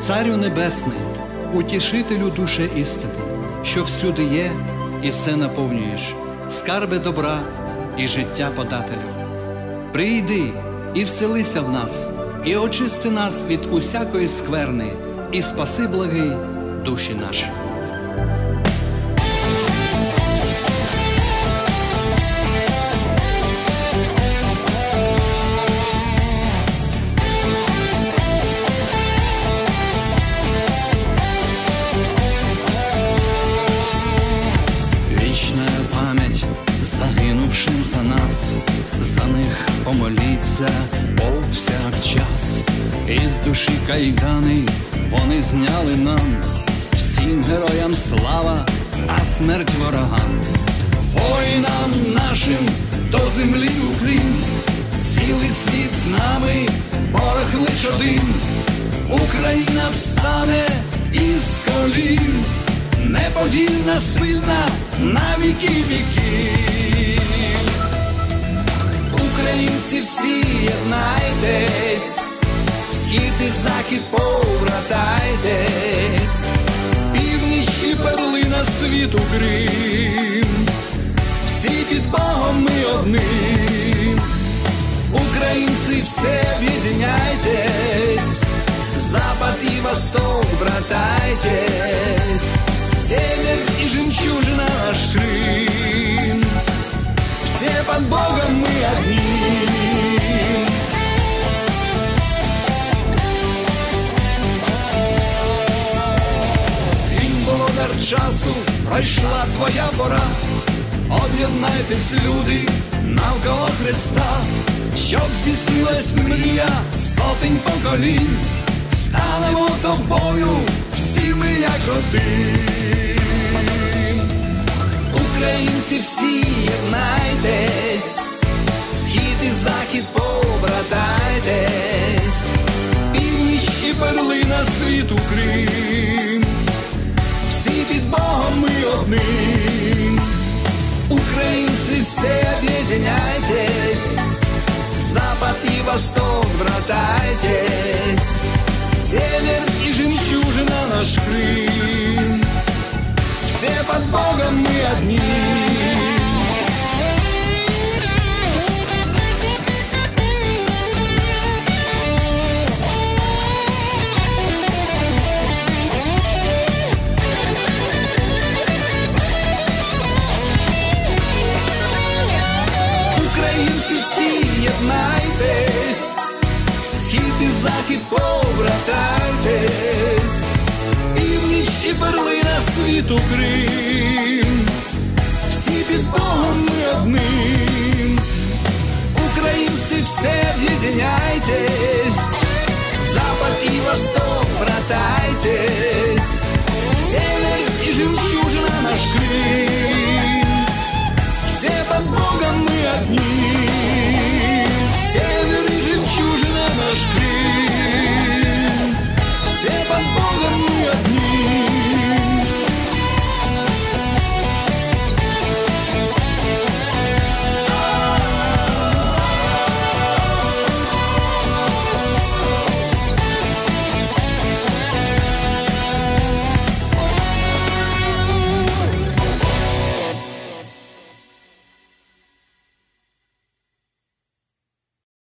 Царю Небесний, утішителю душе істини, що всюди є і все наповнюєш, скарби добра і життя подателю. Прийди і вселися в нас, і очисти нас від усякої скверни, і спаси благий душі наші. Помоліться повсякчас. Із душі кайдани вони зняли нам, всім героям слава, а смерть ворогам. Воїнам нашим до землі уклін, цілий світ з нами, ворог лиш один, Україна встане із колін неподільна сильна на віки віків. Українці всі єднайтесь, схід і захід повратайтесь, північ і перлина світу Крим, всі під Богом ми одним. Українці все об'єдняйтесь, Запад и Восток, братайтесь, володар часу пройшла твоя пора, об'єднайтесь, люди, навколо Христа, щоб здійснилась мрія сотень поколінь, станемо тобою, всі ми як один. Українці всі єднайтесь, схід і захід побратайтесь, північ і перлина світу Крим, Одним. Українцы все объединяйтесь, Запад и Восток, братайтесь, Север и жемчужина наш Крым, Все под Богом мы одни. Перлина світу Крим,